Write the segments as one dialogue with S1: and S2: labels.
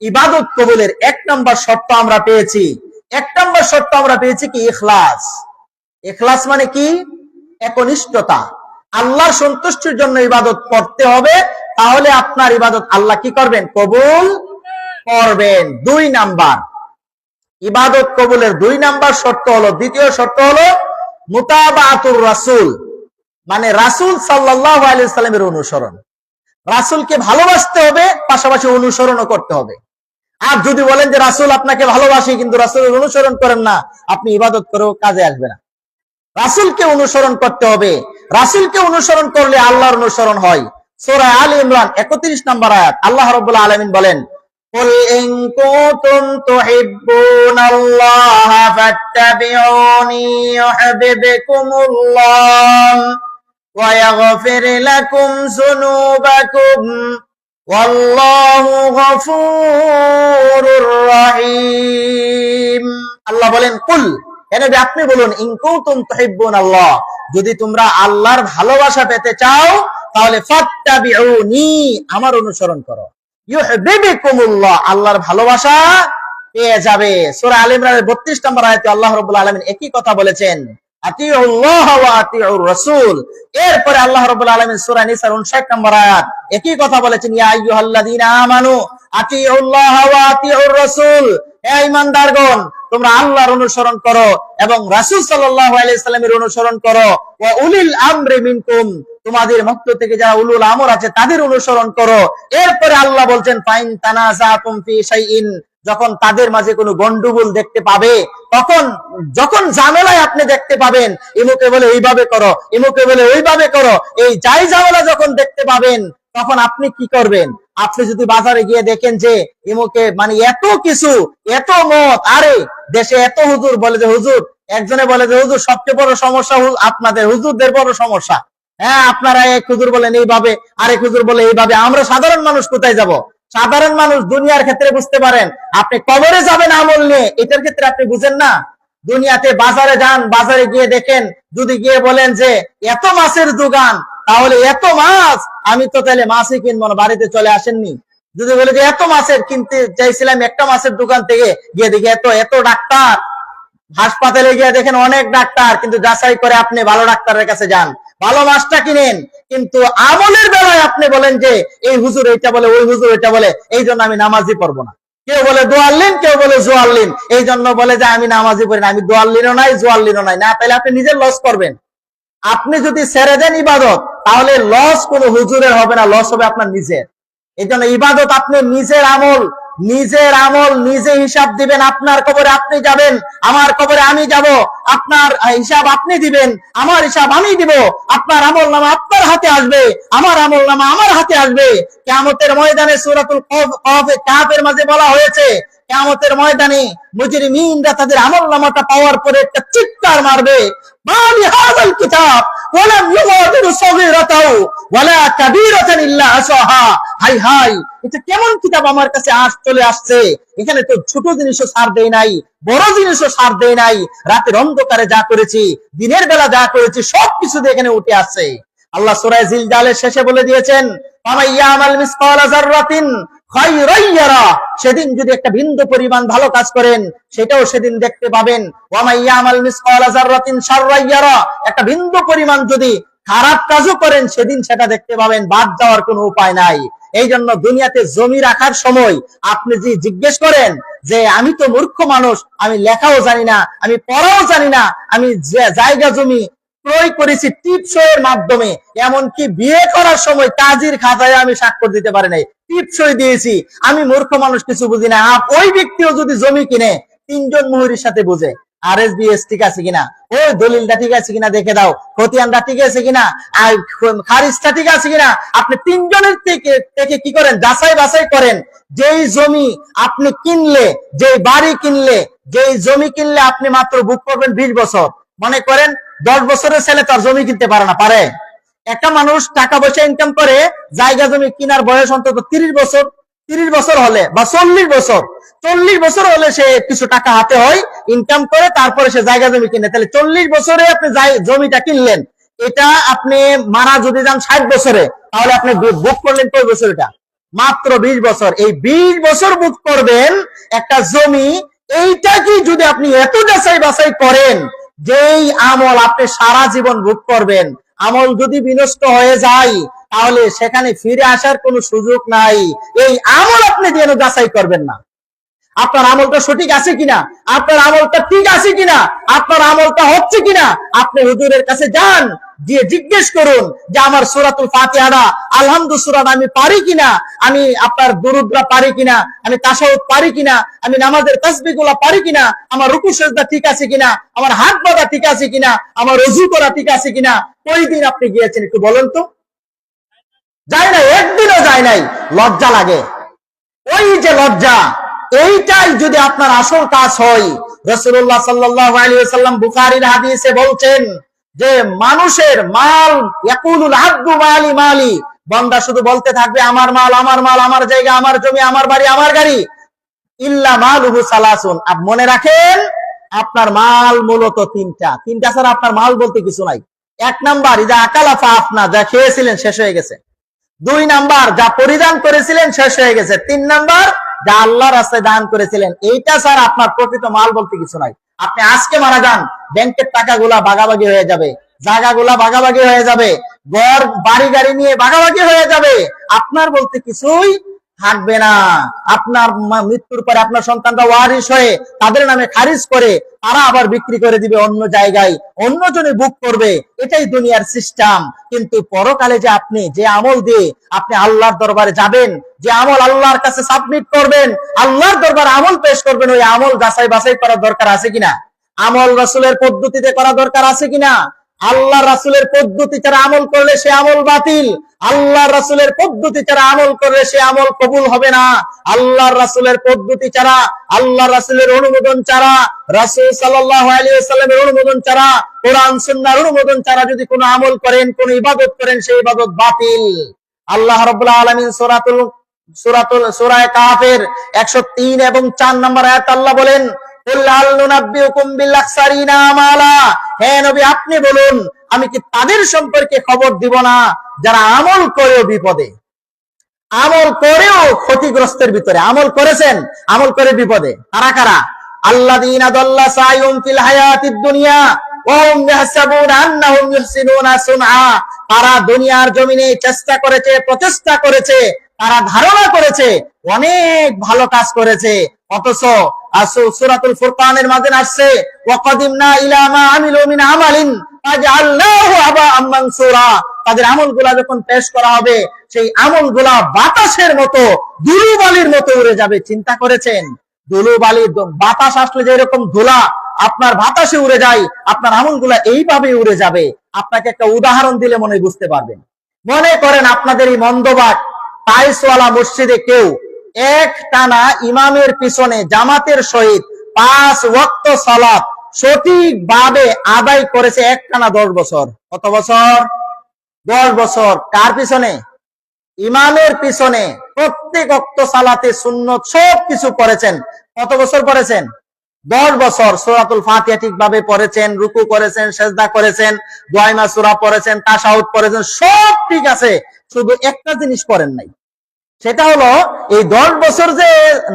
S1: ইবাদত কবুলের এক নম্বর শর্ত আমরা পেয়েছি। এক নম্বর শর্ত আমরা পেয়েছি কি? ইখলাস। ইখলাস মানে কি? একনিষ্ঠতা। আল্লাহর সন্তুষ্টির জন্য ইবাদত করতে হবে, তাহলে আপনার ইবাদত আল্লাহ কি করবেন? কবুল করবেন। দুই নাম্বার। ইবাদত কবুলের দুই নাম্বার শর্ত হলো, দ্বিতীয় শর্ত হলো মুতাবাতুর রাসূল। মানে রাসূল সাল্লাল্লাহু আলাইহি সাল্লামের অনুসরণ। রাসূলকে ভালোবাসতে হবে, পাশাপাশি অনুসরণও করতে হবে। আর যদি বলেন যে রাসূল আপনাকে ভালোবাসি কিন্তু রাসূলের অনুসরণ করেন না আপনি ইবাদত করেও কাজে আসবে না রাসূলকে অনুসরণ করতে হবে রাসূলকে অনুসরণ করলে আল্লাহর অনুসরণ হয় সূরা আলী ইমরান 31 নম্বর আয়াত আল্লাহ রাব্বুল আলামিন বলেন قل إن كنتم تحبون الله فاتبعوني يحببكم الله ويغفر لكم ذنوبكم والله غفور আল্লাহ বলেন, কুল আপনি বলুন আল্লাহ, যদি তোমরা আল্লাহর ভালোবাসা পেতে চাও, তাহলে আমার অনুসরণ করো। আল্লাহর ভালোবাসা পেয়ে যাবে। নম্বর আল্লাহ একই কথা বলেছেন, আতিউল্লাহ এরপরে আল্লাহ রাব্বুল আলামিন সূরা নিসার 59 নম্বর আয়াত একই কথা বলেছেন, ইয়া আমানু তোমাদের থেকে উলুল আমর আছে, তাদের অনুসরণ করো। এরপরে আল্লাহ বলছেন, ফাইন যখন তাদের মাঝে কোনো গন্ডগোল দেখতে পাবে, তখন যখন ঝামেলায় আপনি দেখতে পাবেন, ইমুকে বলে এইভাবে করো, ইমুকে বলে ওইভাবে করো, এই যাই ঝামেলা যখন দেখতে পাবেন, তখন আপনি কি করবেন? আপনি যদি বাজারে গিয়ে দেখেন যে ইমুকে মানে এত কিছু, এত মত, আরে দেশে এত হুজুর বলে যে হুজুর, একজনে বলে যে হুজুর, সবচেয়ে বড় সমস্যা আপনাদের, হুজুরদের বড় সমস্যা। হ্যাঁ আপনারা এক হুজুর বলেন এইভাবে, আরেক হুজুর বলে এইভাবে, আমরা সাধারণ মানুষ কোথায় যাব? সাধারণ মানুষ দুনিয়ার ক্ষেত্রে বুঝতে পারেন, আপনি কবরে যাবেন আমল নিয়ে, এটার ক্ষেত্রে আপনি বুঝেন না? দুনিয়াতে বাজারে যান, বাজারে গিয়ে দেখেন, যদি গিয়ে বলেন যে এত মাছের দোকান তাহলে এত মাছ? আমি তো তাহলে মাছই কিনবো না, বাড়িতে চলে আসেননি। যদি বলে যে এত মাছের কিনতে চাইছিলাম, একটা মাছের দোকান থেকে, গিয়ে দেখি এত এত ডাক্তার। হাসপাতালে গিয়ে দেখেন অনেক ডাক্তার, কিন্তু যাচাই করে আপনি ভালো ডাক্তারের কাছে যান। ভালো মাছটা কিনেন, কিন্তু আমলের বেলায় আপনি বলেন যে, এই হুজুর এটা বলে, ওই হুজুর এটা বলে, এই জন্য আমি নামাজই পড়ব না। কেউ বলে দোয়াল্লিন কেউ বলে জোয়াল্লিন এই জন্য বলে যে, আমি নামাজই পড়ি না, আমি দোয়াল্লিনও নাই জোয়াল্লিনও নাই। না, তাহলে আপনি নিজের লস করবেন। আপনি যদি ছেড়ে দেন ইবাদত, তাহলে লস কোনো হুজুরের হবে না লস হবে আপনার নিজের। এই জন্য ইবাদত আপনি নিজের আমল নিজের আমল নিজে হিসাব দিবেন, আপনার কবরে আপনি যাবেন, আমার কবরে আমি যাব, আপনার হিসাব আপনি দিবেন, আমার হিসাব আমি দিব, আপনার আমল নামা আপনার হাতে আসবে, আমার আমল নামা আমার হাতে আসবে। কেমতের ময়দানে সুরাতুল কাফের মাঝে বলা হয়েছে কেমতের ময়দানে মুজরিমিনরা তাদের আমল নামাটা পাওয়ার পরে একটা চিৎকার মারবে। এখানে তো ছোট জিনিসও সার দেয় নাই, বড় জিনিসও সার দেয় নাই। রাতের অন্ধকারে যা করেছি, দিনের বেলা যা করেছি, সবকিছু এখানে উঠে আসছে। আল্লাহ সূরা জিলজালের শেষে বলে দিয়েছেন সেদিন যদি একটা বিন্দু পরিমাণ ভালো কাজ করেন, সেটাও সেদিন দেখতে পাবেন। একটা বিন্দু পরিমাণ যদি খারাপ কাজও করেন, সেদিন সেটা দেখতে পাবেন, বাদ যাওয়ার কোনো উপায় নাই। এই জন্য দুনিয়াতে জমি রাখার সময় আপনি যে জিজ্ঞেস করেন যে, আমি তো মূর্খ মানুষ, আমি লেখাও জানি না, আমি পড়াও জানি না, আমি জায়গা জমি ক্রয় করেছি টিপসই এর মাধ্যমে। এমনকি বিয়ে করার সময় কাজীর খাতায় আমি স্বাক্ষর দিতে পারি নাই। টিপসই দিয়েছি। আমি মূর্খ মানুষ, কিছু বুঝি না। ওই ব্যক্তিও যদি জমি কিনে, তিনজন মুহুরির সাথে বুঝে আর এস বিএস ঠিক আছে কিনা? দলিলটা ঠিক আছে কিনা দেখে দাও। খতিয়ানটা ঠিক আছে কিনা? খারিজটা ঠিক আছে কিনা? আপনি তিনজনের থেকে থেকে কি করেন? যাচাই বাছাই করেন। যেই জমি আপনি কিনলে, যেই বাড়ি কিনলে, যেই জমি কিনলে আপনি মাত্র বুক করবেন বিশ বছর। মনে করেন দশ বছরের ছেলে তার জমি কিনতে পারে না, পারে। একটা মানুষ টাকা পয়সা ইনকাম করে, জায়গা জমি কিনার বয়স অন্তত তিরিশ বছর তিরিশ বছর হলে বা চল্লিশ বছর চল্লিশ বছর হলে সে কিছু টাকা হাতে হয় ইনকাম করে, তারপরে সে জায়গা জমি কিনে। তাহলে চল্লিশ বছরে আপনি জমিটা কিনলেন, এটা আপনি মারা যদি যান ষাট বছরে, তাহলে আপনি বুক করলেন কয় বছর এটা? মাত্র বিশ বছর। এই বিশ বছর বুক করবেন একটা জমি, এইটা কি যদি আপনি এত যাচাই বাছাই করেন যেই আমল আপনি সারা জীবন ভোগ করবেন, আমল যদি বিনষ্ট হয়ে যায়, তাহলে সেখানে ফিরে আসার কোনো সুযোগ নাই। এই আমল আপনি যেন যাচাই করবেন না। আপনার আমলটা সঠিক আছে কিনা? আপনার আমলটা ঠিক আছে কিনা? আপনার আমলটা হচ্ছে কিনা? আপনি হুজুরের কাছে যান, গিয়ে জিজ্ঞেস করুন যে আমার সুরাতুল ফাতিহারা আলহামদু সুরাত আমি পারি কিনা? আমি আপনার দুরুদ্রা পারি কিনা? আমি তাসাউদ পারি কিনা? আমি নামাজের তসবি গুলা পারি কিনা? আমার রুকু সেজদা ঠিক আছে কিনা? আমার হাত বাঁধা ঠিক আছে কিনা? আমার রজু করা ঠিক আছে কিনা? ওই দিন আপনি গিয়েছেন একটু বলুন তো? যায় নাই, একদিনও যায় নাই। লজ্জা লাগে। ওই যে লজ্জা। এইটাই যদি আপনার আসল কাজ হয় রসুল্লাহ সাল্লাহ আলিয়াল্লাম বুখারির হাদিসে বলছেন যে, মানুষের মাল মালি মালি, বন্দা শুধু বলতে থাকবে, আমার মাল আমার মাল, আমার জায়গা, আমার জমি, আমার বাড়ি, আমার গাড়ি। ইল্লা মালুহু সালাসুন। আপ মনে রাখেন, আপনার মাল মূলত তিনটা। তিনটা ছাড়া আপনার মাল বলতে কিছু নাই। এক নাম্বার, ইদা আকালাফা আপনা যা খেয়েছিলেন শেষ হয়ে গেছে। দুই নাম্বার, যা পরিধান করেছিলেন শেষ হয়ে গেছে। তিন নাম্বার যা আল্লাহ রাস্তায় দান করেছিলেন, এইটা স্যার আপনার প্রকৃত মাল বলতে কিছু নাই। আপনি আজকে মারা যান, ব্যাংকের টাকাগুলা ভাগাভাগি হয়ে যাবে, জায়গাগুলা ভাগাভাগি হয়ে যাবে, ঘর, বাড়ি, গাড়ি নিয়ে ভাগাভাগি হয়ে যাবে। আপনার বলতে কিছুই থাকবে না। আপনার মৃত্যুর পরে আপনার সন্তানরা ওয়ারিশ হয়ে তাদের নামে খারিজ করে তারা আবার বিক্রি করে দিবে অন্য জায়গায় অন্য জনে বুক করবে। এটাই দুনিয়ার সিস্টেম কিন্তু পরকালে যে আপনি যে আমল দিয়ে আপনি আল্লাহর দরবারে যাবেন, যে আমল আল্লাহর কাছে সাবমিট করবেন, আল্লাহর দরবারে আমল পেশ করবেন, ওই আমল যাচাই বাছাই করার দরকার আছে কিনা? আমল রসুলের পদ্ধতিতে করা দরকার আছে কিনা? আল্লাহ রাসূলের পদ্ধতি ছাড়া আমল করলে সে আমল বাতিল। আল্লাহ রাসূলের পদ্ধতি ছাড়া আমল করলে সে আমল কবুল হবে না। আল্লাহ রাসূলের পদ্ধতি ছাড়া, আল্লাহ রাসূলের অনুমোদন ছাড়া, রাসূল ওয়াসাল্লামের অনুমোদন ছাড়া, কোরআন, সুন্নাহর অনুমোদন ছাড়া যদি কোনো আমল করেন, কোন ইবাদত করেন, সেই ইবাদত বাতিল। আল্লাহ রাব্বুল আলামিন সূরাতুল সূরাতুল সূরা কাফের 103 এবং চার নম্বর আয়াত আল্লাহ বলেন আপনি বলুন, আমি কি তাদের সম্পর্কে খবর দিব না যারা আমল করেও বিপদে? আমল করেও ক্ষতিগ্রস্তের ভিতরে। আমল করেছেন, আমল করে বিপদে। কারা কারা? সুনআ। তারা দুনিয়ার চেষ্টা করেছে, প্রচেষ্টা করেছে, তারা ধারণা করেছে, অনেক ভালো কাজ করেছে, অথচ আসু- সূরাতুল ফুরকানের মাঝে আসছে, ওয়াকাদিমনা ইলা মা আমিলু মিন আমালিন তাদের আমলগুলা যখন পেশ করা হবে, সেই আমলগুলা বাতাসের মতো দুলুবালির মতো উড়ে যাবে। চিন্তা করেছেন? ধুলোবালি দ- বাতাস আসলে যে এরকম ধুলা, আপনার বাতাসে উড়ে যায়, আপনার আমলগুলা এইভাবে উড়ে যাবে। আপনাকে একটা উদাহরণ দিলে মনে বুঝতে পারবেন। মনে করেন আপনাদের এই মন্দবাগ টাইসওয়ালা মসজিদে কেউ এক টানা ইমামের পিছনে জামাতের সহিত পাঁচ ওয়াক্ত সালাত সঠিকভাবে আদায় করেছে এক টানা দশ বছর। কত বছর? দশ বছর। কার পিছনে? ইমামের পিছনে। প্রত্যেক অক্ত সালাতে সুন্নত সব কিছু করেছেন। কত বছর পড়েছেন দশ বছর। সূরাতুল ফাতিহা ঠিকভাবে পড়েছেন, রুকু করেছেন, সেজদা করেছেন দোয়াইমা সূরা পড়েছেন তাশাহুদ পড়েছেন, সব ঠিক আছে। শুধু একটা জিনিস করেন নাই। সেটা হলো, এই দশ বছর যে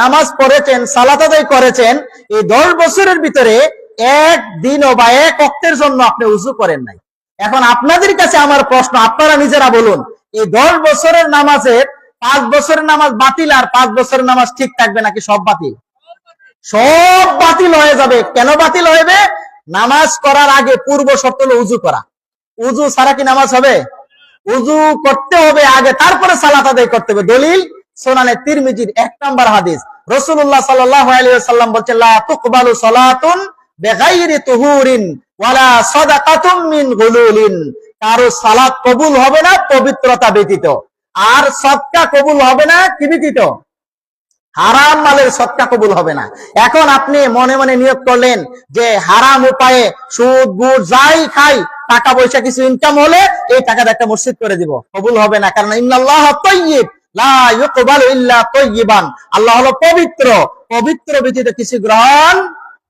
S1: নামাজ পড়েছেন, সালাত আদায় করেছেন, এই দশ বছরের ভিতরে এক দিনও বা এক অক্তের জন্য আপনি উজু করেন নাই। এখন আপনাদের কাছে আমার প্রশ্ন, আপনারা নিজেরা বলুন, এই দশ বছরের নামাজের পাঁচ বছরের নামাজ বাতিল আর পাঁচ বছরের নামাজ ঠিক থাকবে নাকি সব বাতিল? সব বাতিল হয়ে যাবে। কেন বাতিল হবে নামাজ করার আগে পূর্ব শর্ত হলো উজু করা। উজু ছাড়া কি নামাজ হবে? উজু করতে হবে আগে, তারপরে সালাত আদায় করতে হবে। দলিল সোনানে তিরমিজির এক নাম্বার হাদিস। রসুল্লাহ আলাইহি বলছেন কারও সালাত কবুল হবে না, পবিত্রতা ব্যতীত। আর সদকা কবুল হবে না, কি ব্যতীত? হারাম মালের সৎকা কবুল হবে না। এখন আপনি মনে মনে নিয়োগ করলেন যে হারাম উপায়ে সুদ, গুড় যাই খাই টাকা পয়সা কিছু ইনকাম হলে এই টাকাটা একটা মসজিদ করে দিব। কবুল হবে না, কারণ ইন্নাল্লাহ তাইয়্যিবান আল্লাহ হলো পবিত্র। পবিত্র ব্যতীত কিছু গ্রহণ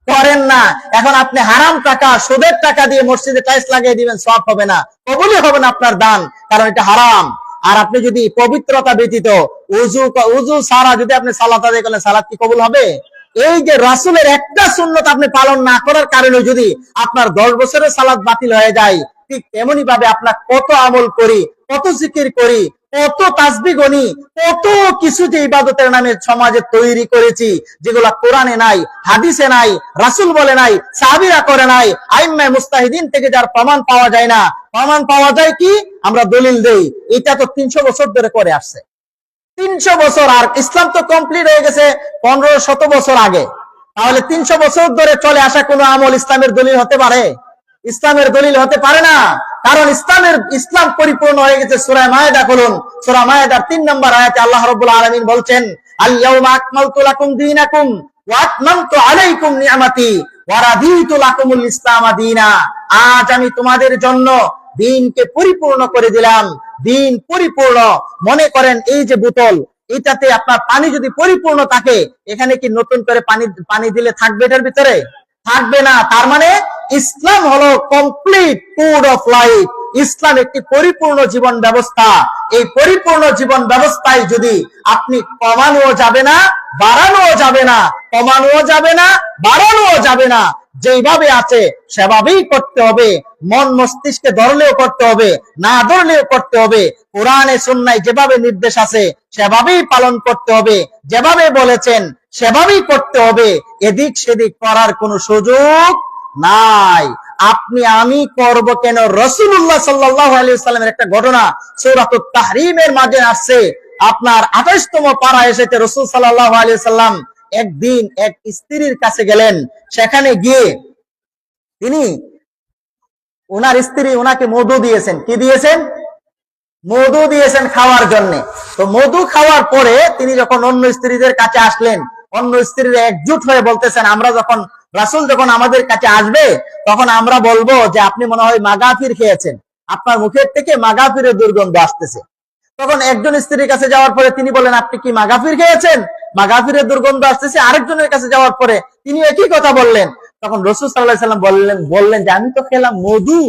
S1: করেন না। এখন আপনি হারাম টাকা, সুদের টাকা দিয়ে মসজিদে টাইলস লাগিয়ে দিবেন সব হবে না। কবুলই হবে না আপনার দান, কারণ এটা হারাম। আর আপনি যদি পবিত্রতা ব্যতীত উজু উজু সারা যদি আপনি সালাত আদায় করলেন কি কবুল হবে? এই যে রাসূলের একটা সুন্নত আপনি পালন না করার কারণে যদি আপনার দশ বছরের সালাত বাতিল হয়ে যায়, ঠিক তেমনি ভাবে আপনার কত আমল করি, কত জিকির করি, কত তাসবি গনি, কত কিছু যে ইবাদতের নামে সমাজে তৈরি করেছি, যেগুলা কোরআনে নাই, হাদিসে নাই, রাসুল বলে নাই, সাহাবীরা করে নাই আইম্মায়ে মুস্তাহিদিন থেকে যার প্রমাণ পাওয়া যায় না, প্রমাণ পাওয়া যায় কি? আমরা দলিল দেই। এটা তো তিনশো বছর ধরে করে আসছে। তিনশো বছর, আর ইসলাম তো কমপ্লিট হয়ে গেছে পনেরো শত বছর আগে। তাহলে তিনশো বছর ধরে চলে আসা কোনো আমল ইসলামের দলিল হতে পারে? ইসলামের দলিল হতে পারে না। কারণ ইসলামের, ইসলাম পরিপূর্ণ হয়ে গেছে সুরায় মায়েদা খুলুন। সুরা মায়েদার তিন নম্বর আয়াতে আল্লাহ রাব্বুল আলামিন বলছেন আজ আমি তোমাদের জন্য দিনকে পরিপূর্ণ করে দিলাম। দিন পরিপূর্ণ। মনে করেন এই যে বোতল, এটাতে আপনার পানি যদি পরিপূর্ণ থাকে, এখানে কি নতুন করে পানি পানি দিলে থাকবে এটার ভিতরে? থাকবে না। তার মানে ইসলাম হলো কমপ্লিট ফুড অফ লাইফ ইসলাম একটি পরিপূর্ণ জীবন ব্যবস্থা। এই পরিপূর্ণ জীবন ব্যবস্থায় যদি আপনি কমানোও যাবে না, বাড়ানোও যাবে না, কমানোও যাবে না বাড়ানো যাবে না যেভাবে আছে, সেভাবেই করতে হবে। মন মস্তিষ্কে ধরলেও করতে হবে, না ধরলেও করতে হবে। কোরআনে, সুন্নায় যেভাবে নির্দেশ আছে, সেভাবেই পালন করতে হবে। যেভাবে বলেছেন, সেভাবেই করতে হবে। এদিক সেদিক করার কোনো সুযোগ নাই। আপনি, আমি করব কেন? রসুল্লাহ সাল্লাহ আলিয়াল্লামের একটা ঘটনা সৌরাত তাহরিমের মাঝে আসছে। আপনার আঠাশতম পাড়া এসেছে রসুল সাল্লাহ আলিয়াল্লাম একদিন এক স্ত্রীর কাছে গেলেন। সেখানে গিয়ে তিনি ওনার স্ত্রী ওনাকে মধু দিয়েছেন। কি দিয়েছেন? মধু দিয়েছেন খাওয়ার জন্য। তো মধু খাওয়ার পরে তিনি যখন অন্য স্ত্রীদের কাছে আসলেন, অন্য স্ত্রীরা একজুট হয়ে বলতেছেন, আমরা যখন, রাসুল যখন আমাদের কাছে আসবে, তখন আমরা বলব যে আপনি মনে হয় মাগাফির খেয়েছেন। আপনার মুখের থেকে মাগাফিরের দুর্গন্ধ আসতেছে। তখন একজন স্ত্রীর কাছে যাওয়ার পরে তিনি বলেন আপনি কি মাগাফির খেয়েছেন? মাগাফিরের দুর্গন্ধ আসতেছে, আরেকজনের কাছে যাওয়ার পরে তিনি একই কথা বললেন। তখন রসুল সাল্লাহ সাল্লাম বললেন বললেন যে, আমি তো খেলাম মধু,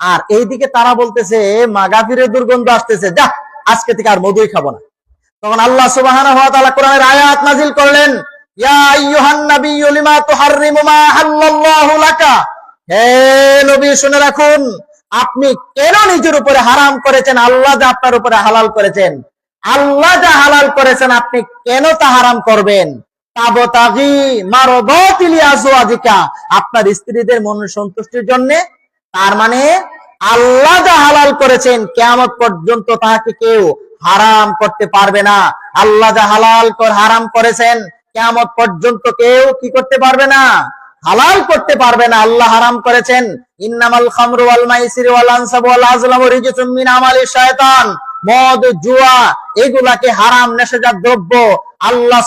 S1: আর এইদিকে তারা বলতেছে মাগাফিরের দুর্গন্ধ আসতেছে, যা, আজকে থেকে আর মধুই খাব না। তখন আল্লাহ তাআলা কোরআনের আয়াত নাজিল করলেন আপনি কেন নিজের উপরে হারাম করেছেন? আল্লাহ আপনার উপরে হালাল করেছেন। আল্লাহ যা হালাল করেছেন আপনি কেন তা হারাম করবেন? আপনার স্ত্রীদের মন সন্তুষ্টির জন্য। তার মানে আল্লাহ যা হালাল করেছেন, কেয়ামত পর্যন্ত তাহাকে কেউ হারাম করতে পারবে না। আল্লাহ যা হালাল হারাম করেছেন, কেয়ামত পর্যন্ত কেউ কি করতে পারবে না? হালাল করতে পারবে না। আল্লাহ হারাম করেছেন, ইন্নামাল খামরু ওয়াল মাইসির ওয়াল আনসাব ওয়াল আজলামু রিজসুম মিন আমালি শয়তান। মদ, জুয়া, এগুলাকে হারাম নেশাজাত দ্রব্য আল্লাহ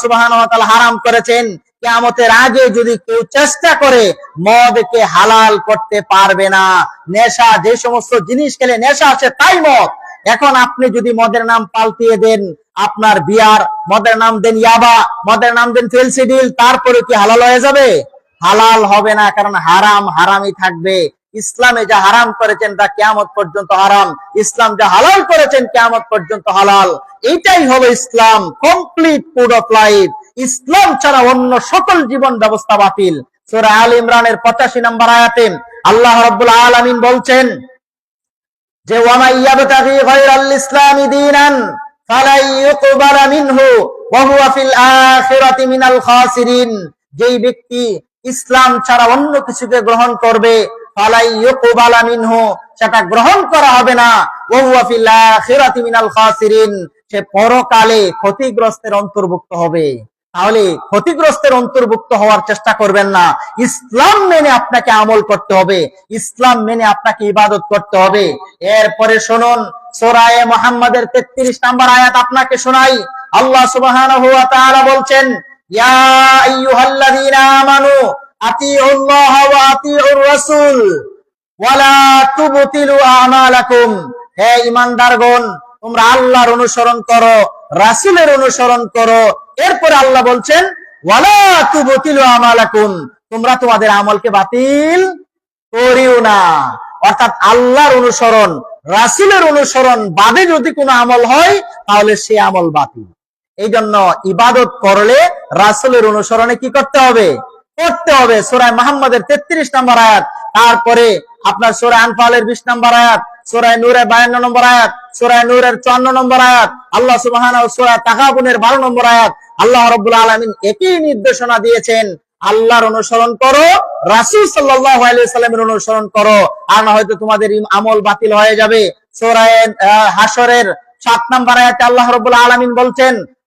S1: তাআলা হারাম করেছেন। কিয়ামতের আগে যদি কেউ চেষ্টা করে, মদকে হালাল করতে পারবে না। নেশা, যে সমস্ত জিনিস খেলে নেশা আছে, তাই মদ। এখন আপনি যদি মদের নাম পাল্টিয়ে দেন, আপনার বিয়ার, মদের নাম দেন ইয়াবা, মদের নাম দেন ফেলসিডিল, তারপরে কি হালাল হয়ে যাবে? হালাল হবে না, কারণ হারাম, হারামই থাকবে। ইসলামে যা হারাম করেছেন তা কেয়ামত পর্যন্ত হারাম। ইসলাম যা হালাল করেছেন কেয়ামত পর্যন্ত হালাল। এটাই হলো ইসলাম কমপ্লিট ফুড অফ লাইফ ইসলাম ছাড়া অন্য সকল জীবন ব্যবস্থা বাতিল। সূরা আল ইমরানের 85 নম্বর আয়াতে আল্লাহ রাব্বুল আলামিন বলছেন, যে যেই ব্যক্তি ইসলাম ছাড়া অন্য কিছুকে গ্রহণ করবে সেটা গ্রহণ করা হবে না। সে পরকালে ক্ষতিগ্রস্তের অন্তর্ভুক্ত হবে। তাহলে ক্ষতিগ্রস্তের অন্তর্ভুক্ত হওয়ার চেষ্টা করবেন না। ইসলাম মেনে আপনাকে আমল করতে হবে। ইসলাম মেনে আপনাকে ইবাদত করতে হবে। এরপরে শুনুন, সোরায়ে মোহাম্মদের তেত্রিশ নাম্বার আয়াত আপনাকে শোনাই। আল্লাহ তাআলা বলছেন, ইয়া আতিউল্লাহ ওয়া আতিউর তোমরা আল্লাহর অনুসরণ করো, রাসূলের অনুসরণ করো। এরপরে আল্লাহ বলছেন, ওয়ালা তুবতিলু আমালাকুম। তোমরা তোমাদের আমলকে বাতিল করিও না। অর্থাৎ আল্লাহর অনুসরণ, রাসূলের অনুসরণ বাদে যদি কোনো আমল হয়, তাহলে সে আমল বাতিল। এই জন্য ইবাদত করলে রাসুলের অনুসরণে কি করতে হবে? করতে হবে। সোরায় মোহাম্মদের তেত্রিশ নম্বর আয়াত। তারপরে আপনার সোরায় আনফালের বিশ নম্বর আয়াত সোরায় নূরের বায়ান্ন নম্বর আয়াত সোরায় নূরের চুয়ান্ন নম্বর আয়াত, আল্লাহ সুবাহান সোরায় তাকাবুনের বারো নম্বর আয়াত। আল্লাহ রব্বুল আলমিন একই নির্দেশনা দিয়েছেন, আল্লাহর অনুসরণ করো, রাসুল সাল্লাহ সাল্লামের অনুসরণ করো, আর না হয়তো তোমাদের আমল বাতিল হয়ে যাবে। সোরায় হাসরের সাত নম্বর আয়াতে আল্লাহ রব্বুল আলমিন বলছেন